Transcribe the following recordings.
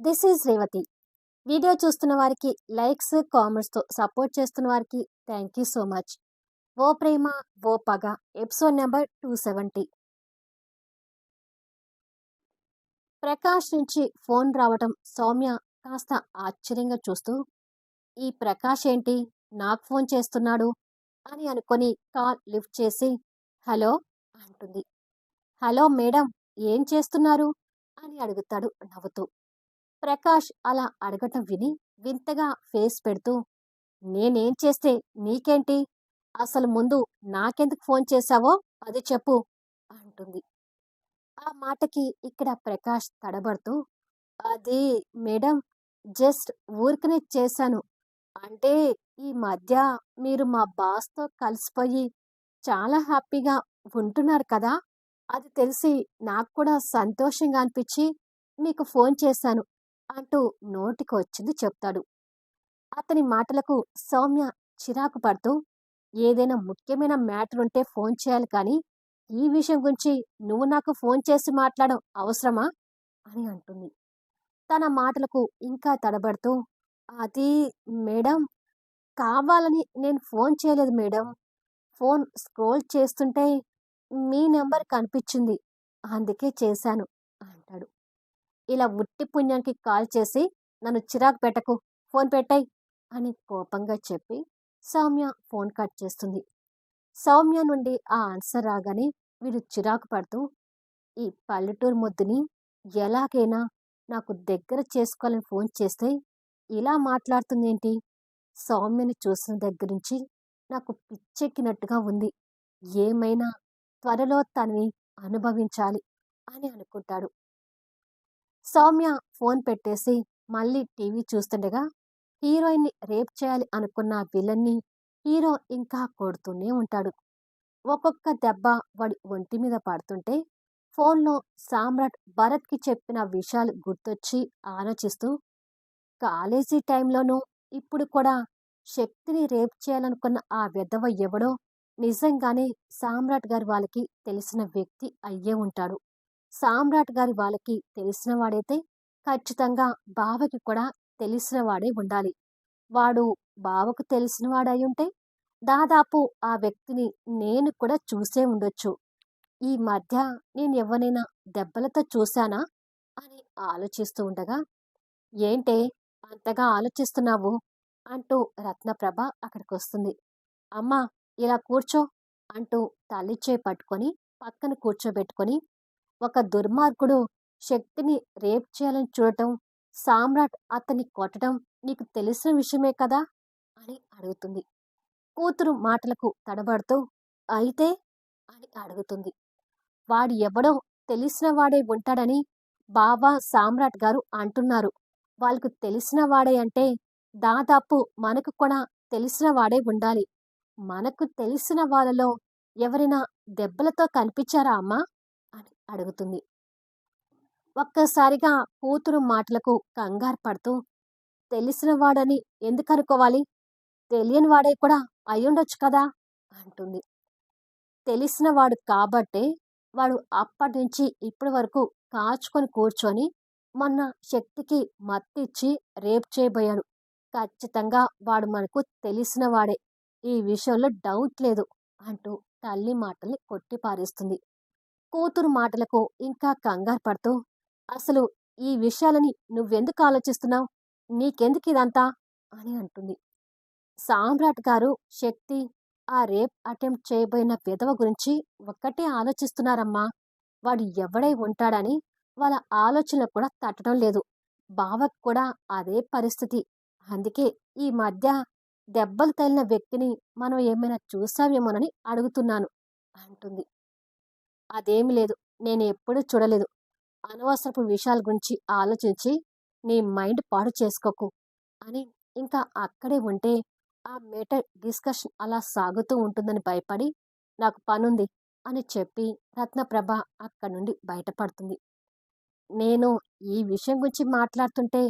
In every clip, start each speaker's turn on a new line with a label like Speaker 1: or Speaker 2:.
Speaker 1: This is Revathi. Video చూస్తున్న వారికి likes కామెంట్స్తో support చేస్తున్న వారికి థ్యాంక్ యూ సో మచ్. ఓ ప్రేమ ఓ పగ episode number two seventy. Prakash నుంచి ఫోన్ రావటం సౌమ్య కాస్త ఆశ్చర్యంగా చూస్తూ ఈ ప్రకాష్ ఏంటి? నాకు ఫోన్ చేస్తున్నాడు అని అనుకొని కాల్ లిఫ్ట్ చేసి హలో అంటుంది. హలో మేడం ఏం చేస్తున్నారు? అని అడుగుతాడు నవ్వుతూ. ప్రకాష్ అలా అడగటం విని వింతగా ఫేస్ పెడుతూ నేనేం చేస్తే నీకేంటి? అసలు ముందు నాకెందుకు ఫోన్ చేశావో అది చెప్పు అంటుంది. ఆ మాటకి ఇక్కడ ప్రకాష్ తడబడుతూ అది మేడం జస్ట్ ఊరికనే చేశాను. అంటే ఈ మధ్య మీరు మా బాస్తో కలిసిపోయి చాలా హ్యాపీగా ఉంటున్నారు కదా అది తెలిసి నాకు కూడా సంతోషంగా అనిపించి మీకు ఫోన్ చేశాను. అంటూ నోటికి వచ్చింది చెప్తాడు. అతని మాటలకు సౌమ్య చిరాకు పడుతూ ఏదైనా ముఖ్యమైన మ్యాటర్ ఉంటే ఫోన్ చేయాలి కానీ ఈ విషయం గురించి నువ్వు నాకు ఫోన్ చేసి మాట్లాడడం అవసరమా? అని అంటుంది. తన మాటలకు ఇంకా తడబడుతూ అది మేడం కావాలని నేను ఫోన్ చేయలేదు మేడం. ఫోన్ స్క్రోల్ చేస్తుంటే మీ నెంబర్ కనిపించింది. అందుకే చేశాను. ఇలా ఉట్టి పుణ్యానికి కాల్ చేసి నన్ను చిరాకు పెట్టకు ఫోన్ పెట్టాయి అని కోపంగా చెప్పి సౌమ్య ఫోన్ కట్ చేస్తుంది. సౌమ్య నుండి ఆ ఆన్సర్ రాగానే వీడు చిరాకు పడుతూ ఈ పల్లెటూరు ముద్దుని ఎలాగైనా నాకు దగ్గర చేసుకోవాలని ఫోన్ చేస్తే ఇలా మాట్లాడుతుందేంటి? సౌమ్యని చూసిన దగ్గర నుంచి నాకు పిచ్చెక్కినట్టుగా ఉంది. ఏమైనా త్వరలో తనని అనుభవించాలి అని అనుకుంటాడు. సౌమ్య ఫోన్ పెట్టేసి మళ్ళీ టీవీ చూస్తుండగా హీరోయిన్ని రేప్ చేయాలి అనుకున్న విలన్ని హీరో ఇంకా కొడుతూనే ఉంటాడు. ఒక్కొక్క దెబ్బ వాడి ఒంటి మీద పడుతుంటే ఫోన్లో సామ్రాట్ భరత్కి చెప్పిన విషయాలు గుర్తొచ్చి ఆలోచిస్తూ కాలేజీ టైంలోనూ ఇప్పుడు కూడా శక్తిని రేప్ చేయాలనుకున్న ఆ విధవ ఎవడో నిజంగానే సామ్రాట్ గారి వాళ్ళకి తెలిసిన వ్యక్తి అయ్యే ఉంటాడు. సామ్రాట్ గారి వాళ్ళకి తెలిసిన వాడైతే ఖచ్చితంగా బావకి కూడా తెలిసినవాడే ఉండాలి. వాడు బావకు తెలిసినవాడై ఉంటే దాదాపు ఆ వ్యక్తిని నేను కూడా చూసే ఉండొచ్చు. ఈ మధ్య నేను ఎవరైనా దెబ్బలతో చూశానా అని ఆలోచిస్తూ ఉండగా ఏంటే అంతగా ఆలోచిస్తున్నావు? అంటూ రత్నప్రభ అక్కడికి వస్తుంది అమ్మా ఇలా కూర్చో అంటూ తల్లిచే పట్టుకొని పక్కన కూర్చోబెట్టుకొని ఒక దుర్మార్గుడు శక్తిని రేప్ చేయాలని చూడటం సామ్రాట్ అతన్ని కొట్టడం నీకు తెలిసిన విషయమే కదా? అని అడుగుతుంది. కూతురు మాటలకు తడబడుతూ అయితే అని అడుగుతుంది. వాడు ఎవడో తెలిసిన వాడే ఉంటాడని బాబా సామ్రాట్ గారు అంటున్నారు. వాళ్ళకు తెలిసిన వాడే అంటే దాదాపు మనకు కూడా తెలిసిన వాడే ఉండాలి. మనకు తెలిసిన వాళ్ళలో ఎవరైనా దెబ్బలతో కనిపించారా అమ్మా? అడుగుతుంది. ఒక్కసారిగా కూతురు మాటలకు కంగారు పడుతూ తెలిసిన వాడని ఎందుకు అనుకోవాలి తెలియని వాడే కూడా అయ్యుండొచ్చు కదా? అంటుంది. తెలిసిన వాడు కాబట్టే వాడు అప్పటి నుంచి ఇప్పటి వరకు కాచుకొని కూర్చొని మొన్న శక్తికి మత్తిచ్చి రేప్ చేయబోయాడు. ఖచ్చితంగా వాడు మనకు తెలిసిన వాడే. ఈ విషయంలో డౌట్ లేదు అంటూ తల్లి మాటల్ని కొట్టిపారేస్తుంది. కూతురు మాటలకు ఇంకా కంగారు పడుతూ అసలు ఈ విషయాలని నువ్వెందుకు ఆలోచిస్తున్నావు? నీకెందుకు ఇదంతా? అని అంటుంది. సామ్రాట్ గారు శక్తి ఆ రేప్ అటెంప్ట్ చేయబోయిన విధవ గురించి ఒక్కటే ఆలోచిస్తున్నారమ్మా. వాడు ఎవడై ఉంటాడని వాళ్ళ ఆలోచనలు కూడా తట్టడం లేదు. బావకు కూడా అదే పరిస్థితి. అందుకే ఈ మధ్య దెబ్బలు తగిలిన వ్యక్తిని మనం ఏమైనా చూసావేమోనని అడుగుతున్నాను అంటుంది. అదేమి లేదు. నేను ఎప్పుడూ చూడలేదు. అనవసరపు విషయాల గురించి ఆలోచించి నీ మైండ్ పాడు చేసుకోకు అని ఇంకా అక్కడే ఉంటే ఆ మేటర్ డిస్కషన్ అలా సాగుతూ ఉంటుందని భయపడి నాకు పనుంది అని చెప్పి రత్నప్రభ అక్కడి నుండి బయటపడుతుంది. నేను ఈ విషయం గురించి మాట్లాడుతుంటే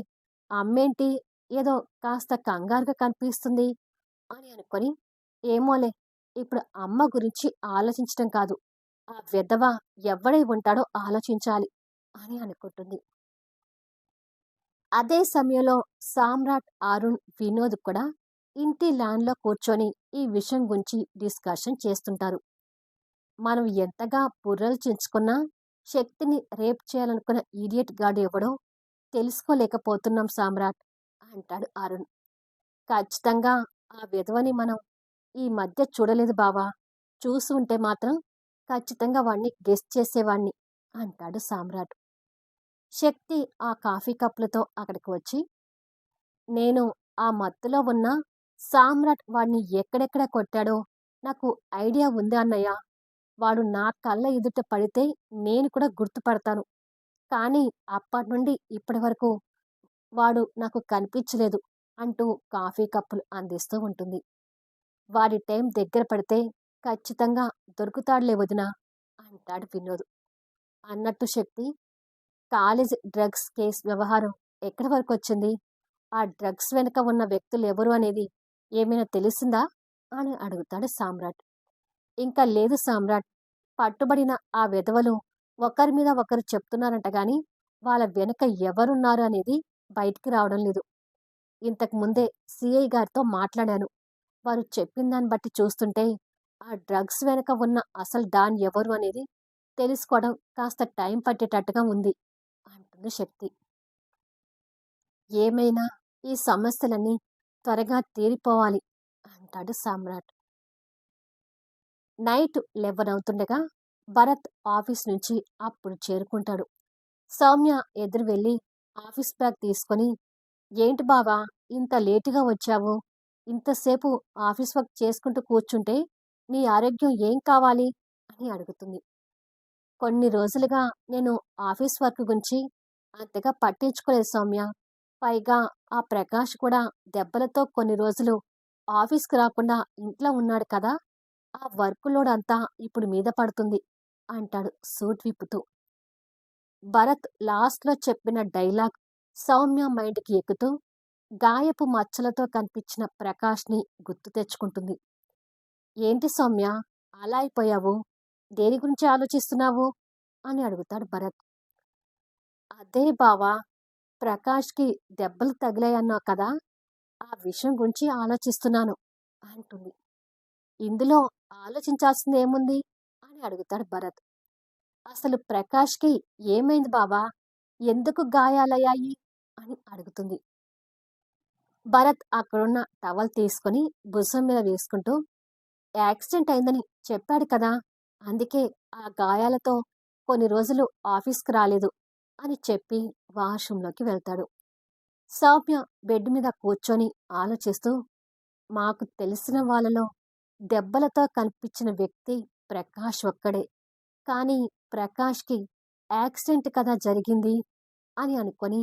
Speaker 1: అమ్మేంటి ఏదో కాస్త కంగారుగా కనిపిస్తుంది అని అనుకొని ఏమోలే ఇప్పుడు అమ్మ గురించి ఆలోచించడం కాదు. ఆ విధవ ఎవడై ఉంటాడో ఆలోచించాలి అని అనుకుంటుంది. అదే సమయంలో సామ్రాట్ అరుణ్ వినోద్ కూడా ఇంటి ల్యాండ్లో కూర్చొని ఈ విషయం గురించి డిస్కషన్ చేస్తుంటారు. మనం ఎంతగా బుర్రలు చించుకున్నా శక్తిని రేప్ చేయాలనుకున్న ఈడియట్ గాడు ఎవడో తెలుసుకోలేకపోతున్నాం సామ్రాట్ అంటాడు అరుణ్. ఖచ్చితంగా ఆ విధవని మనం ఈ మధ్య చూడలేదు బావా. చూసి ఉంటే మాత్రం ఖచ్చితంగా వాణ్ణి గెస్ట్ చేసేవాణ్ణి అంటాడు సామ్రాట్. శక్తి ఆ కాఫీ కప్పులతో అక్కడికి వచ్చి నేను ఆ మత్తులో ఉన్న సామ్రాట్ వాడిని ఎక్కడెక్కడ కొట్టాడో నాకు ఐడియా ఉంది అన్నయ్య. వాడు నా కళ్ళ ఎదుట పడితే నేను కూడా గుర్తుపడతాను. కానీ అప్పటి నుండి ఇప్పటి వరకు వాడు నాకు కనిపించలేదు అంటూ కాఫీ కప్పులు అందిస్తూ ఉంటుంది. వాడి టైం దగ్గర పడితే ఖచ్చితంగా దొరుకుతాడులే వదినా అంటాడు వినోద్. అన్నట్టు శక్తి కాలేజ్ డ్రగ్స్ కేసు వ్యవహారం ఎక్కడి వరకు వచ్చింది? ఆ డ్రగ్స్ వెనుక ఉన్న వ్యక్తులు ఎవరు అనేది ఏమైనా తెలిసిందా? అని అడుగుతాడు సామ్రాట్. ఇంకా లేదు సామ్రాట్. పట్టుబడిన ఆ విధవలు ఒకరి మీద ఒకరు చెప్తున్నారంట కానీ వాళ్ళ వెనుక ఎవరున్నారు అనేది బయటికి రావడం లేదు. ఇంతకు ముందే సిఐ గారితో మాట్లాడాను. వారు చెప్పిన దాన్ని బట్టి చూస్తుంటే ఆ డ్రగ్స్ వెనుక ఉన్న అసలు డాన్ ఎవరు అనేది తెలుసుకోవడం కాస్త టైం పట్టేటట్టుగా ఉంది అంటుంది శక్తి. ఏమైనా ఈ సమస్యలన్నీ త్వరగా తీరిపోవాలి అంటాడు సామ్రాట్. నైట్ లెవెన్ అవుతుండగా భరత్ ఆఫీస్ నుంచి అప్పుడు చేరుకుంటాడు. సౌమ్య ఎదురు వెళ్ళి ఆఫీస్ బ్యాగ్ తీసుకొని ఏంటి బావా ఇంత లేటుగా వచ్చావు? ఇంతసేపు ఆఫీస్ వర్క్ చేసుకుంటూ కూర్చుంటే నీ ఆరోగ్యం ఏం కావాలి? అని అడుగుతుంది. కొన్ని రోజులుగా నేను ఆఫీస్ వర్క్ గురించి అంతగా పట్టించుకోలేదు సౌమ్య. పైగా ఆ ప్రకాష్ కూడా దెబ్బలతో కొన్ని రోజులు ఆఫీస్కి రాకుండా ఇంట్లో ఉన్నాడు కదా! ఆ వర్క్ లోడ్ అంతా ఇప్పుడు మీద పడుతుంది అంటాడు సూట్ విప్పుతూ. భరత్ లాస్ట్లో చెప్పిన డైలాగ్ సౌమ్య మైండ్కి ఎక్కుతూ గాయపు మచ్చలతో కనిపించిన ప్రకాష్ని గుర్తు తెచ్చుకుంటుంది. ఏంటి సౌమ్య? అలా అయిపోయావు? దేని గురించి ఆలోచిస్తున్నావు? అని అడుగుతాడు భరత్. అదే బావా ప్రకాష్కి దెబ్బలు తగిలాయన్నావు కదా ఆ విషయం గురించి ఆలోచిస్తున్నాను అంటుంది. ఇందులో ఆలోచించాల్సింది ఏముంది? అని అడుగుతాడు భరత్. అసలు ప్రకాష్కి ఏమైంది బావా? ఎందుకు గాయాలయ్యాయి? అని అడుగుతుంది. భరత్ అక్కడున్న టవల్ తీసుకొని భుజం మీద వేసుకుంటూ యాక్సిడెంట్ అయిందని చెప్పాడు కదా! అందుకే ఆ గాయాలతో కొన్ని రోజులు ఆఫీస్కి రాలేదు అని చెప్పి వాష్రూంలోకి వెళ్తాడు. సౌమ్య బెడ్ మీద కూర్చొని ఆలోచిస్తూ మాకు తెలిసిన వాళ్ళలో దెబ్బలతో కనిపించిన వ్యక్తి ప్రకాష్ ఒక్కడే. కానీ ప్రకాష్కి యాక్సిడెంట్ కదా జరిగింది అని అనుకొని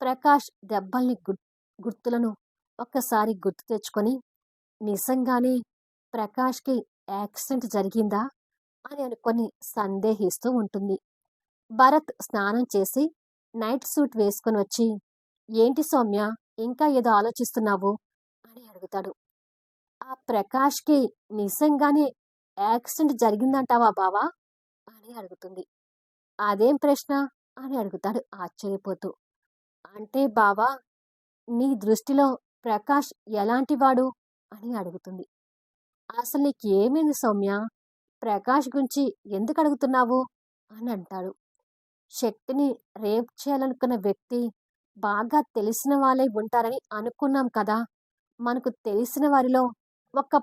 Speaker 1: ప్రకాష్ దెబ్బల్ని గుర్తులను ఒక్కసారి గుర్తు తెచ్చుకొని నిజంగానే ప్రకాష్కి యాక్సిడెంట్ జరిగిందా అని అనుకొని సందేహిస్తూ ఉంటుంది. భరత్ స్నానం చేసి నైట్ సూట్ వేసుకొని వచ్చి ఏంటి సౌమ్య ఇంకా ఏదో ఆలోచిస్తున్నావు? అని అడుగుతాడు. ఆ ప్రకాష్కి నిజంగానే యాక్సిడెంట్ జరిగిందంటావా బావా? అని అడుగుతుంది. అదేం ప్రశ్న? అని అడుగుతాడు ఆశ్చర్యపోతూ. అంటే బావా నీ దృష్టిలో ప్రకాష్ ఎలాంటివాడు అని అడుగుతుంది. అసలు నీకు ఏమైంది సౌమ్య? ప్రకాష్ గురించి ఎందుకు అడుగుతున్నావు? అని అంటాడు. శక్తిని రేప్ చేయాలనుకున్న వ్యక్తి బాగా తెలిసిన వాళ్ళై ఉంటారని అనుకున్నాం కదా! మనకు తెలిసిన వారిలో ఒక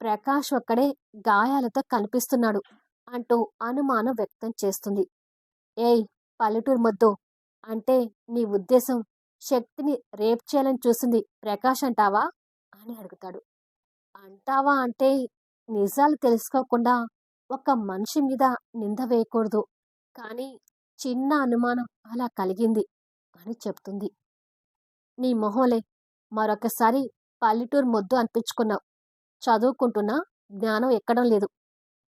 Speaker 1: ప్రకాష్ ఒక్కడే గాయాలతో కనిపిస్తున్నాడు అంటూ అనుమానం వ్యక్తం చేస్తుంది. ఏయ్ పల్లెటూరు మొద్దు! అంటే నీ ఉద్దేశం శక్తిని రేప్ చేయాలని చూసింది ప్రకాష్ అంటావా? అని అడుగుతాడు. అంటావా అంటే నిజాలు తెలుసుకోకుండా ఒక మనిషి మీద నింద వేయకూడదు. కానీ చిన్న అనుమానం అలా కలిగింది అని చెప్తుంది. నీ మొహోలే మరొకసారి పల్లెటూరు మొద్దు అనిపించుకున్నావు. చదువుకుంటున్నా జ్ఞానం ఎక్కడం లేదు.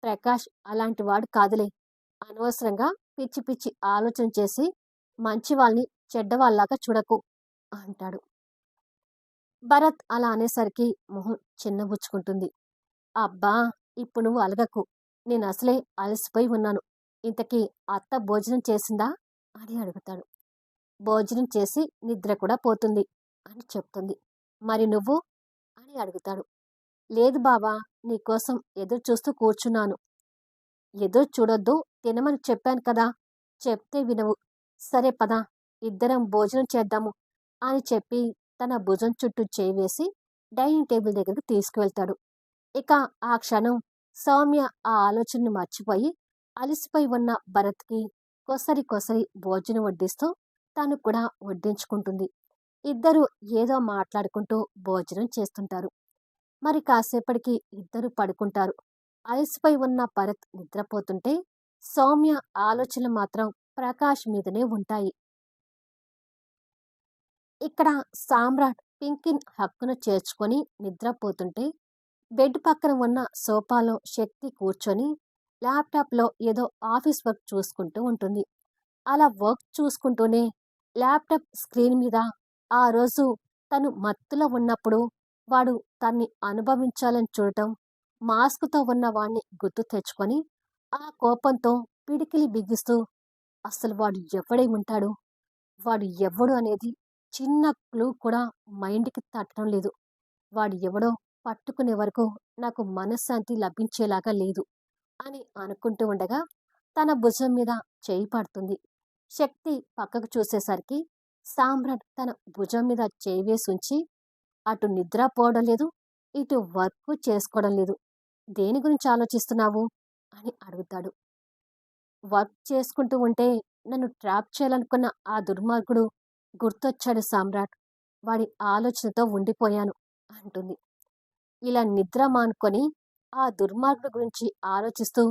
Speaker 1: ప్రకాష్ అలాంటి వాడు కాదులే. అనవసరంగా పిచ్చి పిచ్చి ఆలోచన చేసి మంచి వాళ్ళని చెడ్డవాళ్ళలాగా చూడకు అంటాడు. భరత్ అలా అనేసరికి మొహం చిన్నబుచ్చుకుంటుంది. అబ్బా! ఇప్పుడు నువ్వు అలగకు. నేను అసలే అలసిపోయి ఉన్నాను. ఇంతకీ అత్త భోజనం చేసిందా? అని అడుగుతాడు. భోజనం చేసి నిద్ర కూడా పోతుంది అని చెప్తుంది. మరి నువ్వు? అని అడుగుతాడు. లేదు బాబా నీకోసం ఎదురు చూస్తూ కూర్చున్నాను. ఎదురు చూడొద్దు తినమని చెప్పాను కదా. చెప్తే వినవు. సరే పదా ఇద్దరం భోజనం చేద్దాము అని చెప్పి తన భుజం చుట్టూ చేవేసి డైనింగ్ టేబుల్ దగ్గరికి తీసుకువెళ్తాడు. ఇక ఆ క్షణం సౌమ్య ఆ ఆలోచనను మర్చిపోయి అలసిపోయి ఉన్న భరత్కి కొసరి కొసరి భోజనం వడ్డిస్తూ తను కూడా వడ్డించుకుంటుంది. ఇద్దరు ఏదో మాట్లాడుకుంటూ భోజనం చేస్తుంటారు. మరి కాసేపటికి ఇద్దరు పడుకుంటారు. అలసిపోయి ఉన్న భరత్ నిద్రపోతుంటే సౌమ్య ఆలోచనలు మాత్రం ప్రకాష్ మీదనే ఉంటాయి. ఇక్కడ సామ్రాట్ పింకిన్ హక్కును చేర్చుకొని నిద్రపోతుంటే బెడ్ పక్కన ఉన్న సోఫాలో శక్తి కూర్చొని ల్యాప్టాప్లో ఏదో ఆఫీస్ వర్క్ చూసుకుంటూ ఉంటుంది. అలా వర్క్ చూసుకుంటూనే ల్యాప్టాప్ స్క్రీన్ మీద ఆ రోజు తను మత్తులో ఉన్నప్పుడు వాడు తన్ని అనుభవించాలని చూడటం మాస్క్తో ఉన్న వాణ్ణి గుర్తు తెచ్చుకొని ఆ కోపంతో పిడికిలి బిగిస్తూ అసలు వాడు ఎవడై ఉంటాడు? వాడు ఎవడు అనేది చిన్న క్లూ కూడా మైండ్కి తట్టడం లేదు. వాడు ఎవడో పట్టుకునే వరకు నాకు మనశ్శాంతి లభించేలాగా లేదు అని అనుకుంటూ ఉండగా తన భుజం మీద చేయి పడుతుంది. శక్తి పక్కకు చూసేసరికి సామ్రాట్ తన భుజం మీద చేయి వేసి ఉంచి అటు నిద్రపోవడం లేదు ఇటు వర్క్ చేసుకోవడం లేదు. దేని గురించి ఆలోచిస్తున్నావు? అని అడుగుతాడు. వర్క్ చేసుకుంటూ ఉంటే నన్ను ట్రాప్ చేయాలనుకున్న ఆ దుర్మార్గుడు గుర్తొచ్చాడు సామ్రాట్. వాడి ఆలోచనతో ఉండిపోయాను అంటుంది. ఇలా నిద్ర మానుకొని ఆ దుర్మార్గుడు గురించి ఆలోచిస్తూ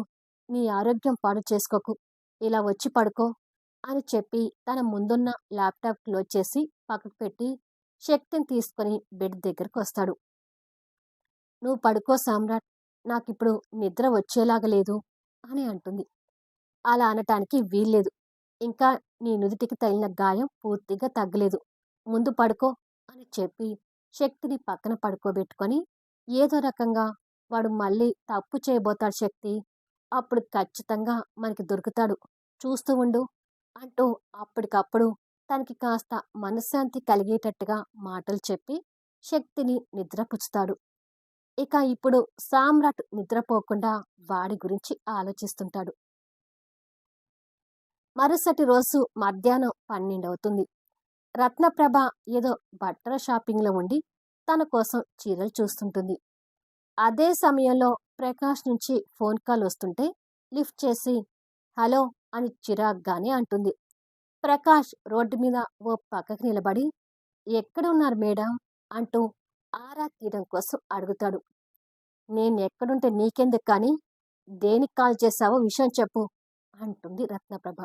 Speaker 1: నీ ఆరోగ్యం పాడు చేసుకోకు ఇలా వచ్చి పడుకో అని చెప్పి తన ముందున్న ల్యాప్టాప్ క్లోజ్ చేసి పక్కకు పెట్టి శక్తిని తీసుకొని బెడ్ దగ్గరకు వస్తాడు. నువ్వు పడుకో సామ్రాట్ నాకిప్పుడు నిద్ర వచ్చేలాగా లేదు అని అంటుంది. అలా అనటానికి వీల్లేదు. ఇంకా నీ నుదుటికి తగిలిన గాయం పూర్తిగా తగ్గలేదు. ముందు పడుకో అని చెప్పి శక్తిని పక్కన పడుకోబెట్టుకొని ఏదో రకంగా వాడు మళ్ళీ తప్పు చేయబోతాడు శక్తి. అప్పుడు ఖచ్చితంగా మనకి దొరుకుతాడు. చూస్తూ ఉండు అంటూ అప్పటికప్పుడు తనకి కాస్త మనశ్శాంతి కలిగేటట్టుగా మాటలు చెప్పి శక్తిని నిద్రపుచ్చుతాడు. ఇక ఇప్పుడు సామ్రాట్ నిద్రపోకుండా వాడి గురించి ఆలోచిస్తుంటాడు. మరుసటి రోజు మధ్యాహ్నం పన్నెండవుతుంది. రత్నప్రభ ఏదో బట్టల షాపింగ్లో ఉండి తన కోసం చీరలు చూస్తుంటుంది. అదే సమయంలో ప్రకాష్ నుంచి ఫోన్ కాల్ వస్తుంటే లిఫ్ట్ చేసి హలో అని చిరాగ్గానే అంటుంది. ప్రకాష్ రోడ్డు మీద ఓ పక్కకి నిలబడి ఎక్కడ ఉన్నారు మేడం? అంటూ ఆరా తీయడం కోసం అడుగుతాడు. నేను ఎక్కడుంటే నీకెందుకు కానీ దేనికి కాల్ చేశావో విషయం చెప్పు అంటుంది రత్నప్రభ.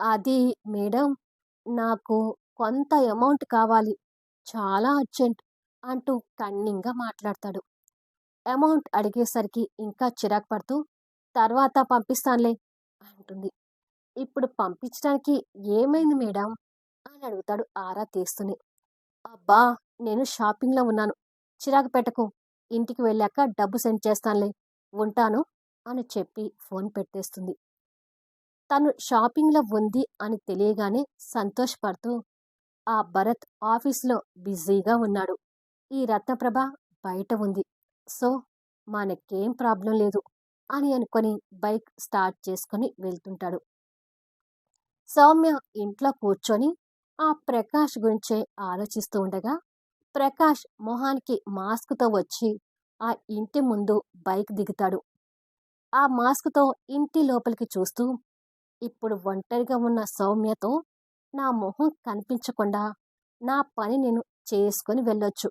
Speaker 1: అది మేడం నాకు కొంత అమౌంట్ కావాలి. చాలా అర్జెంట్ అంటూ కన్నింగ్గా మాట్లాడతాడు. అమౌంట్ అడిగేసరికి ఇంకా చిరాకు పడుతూ తర్వాత పంపిస్తానులే అంటుంది. ఇప్పుడు పంపించడానికి ఏమైంది మేడం? అని అడుగుతాడు ఆరా తీస్తూనే. అబ్బా నేను షాపింగ్లో ఉన్నాను. చిరాకు పెట్టకు. ఇంటికి వెళ్ళాక డబ్బు సెండ్ చేస్తానులే. ఉంటాను అని చెప్పి ఫోన్ పెట్టేస్తుంది. తను షాపింగ్లో ఉంది అని తెలియగానే సంతోషపడుతూ ఆ భరత్ ఆఫీస్లో బిజీగా ఉన్నాడు. ఈ రత్నప్రభ బయట ఉంది. సో మనకేం ప్రాబ్లం లేదు అని అనుకొని బైక్ స్టార్ట్ చేసుకొని వెళ్తుంటాడు. సౌమ్య ఇంట్లో కూర్చొని ఆ ప్రకాష్ గురించే ఆలోచిస్తూ ఉండగా ప్రకాష్ మొహానికి మాస్క్తో వచ్చి ఆ ఇంటి ముందు బైక్ దిగుతాడు. ఆ మాస్క్తో ఇంటి లోపలికి చూస్తూ ఇప్పుడు ఒంటరిగా ఉన్న సౌమ్యతో నా మొహం కనిపించకుండా నా పని నేను చేసుకొని వెళ్ళొచ్చు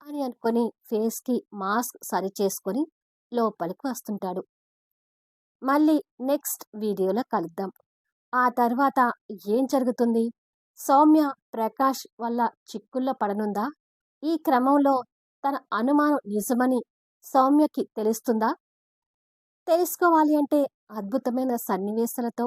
Speaker 1: అని అనుకొని ఫేస్కి మాస్క్ సరి చేసుకొని లోపలికి వస్తుంటాడు. మళ్ళీ నెక్స్ట్ వీడియోలో కలుద్దాం. ఆ తర్వాత ఏం జరుగుతుంది? సౌమ్య ప్రకాష్ వల్ల చిక్కుల్లో పడనుందా? ఈ క్రమంలో తన అనుమానం నిజమని సౌమ్యకి తెలుస్తుందా? తెలుసుకోవాలి అంటే అద్భుతమైన సన్నివేశాలతో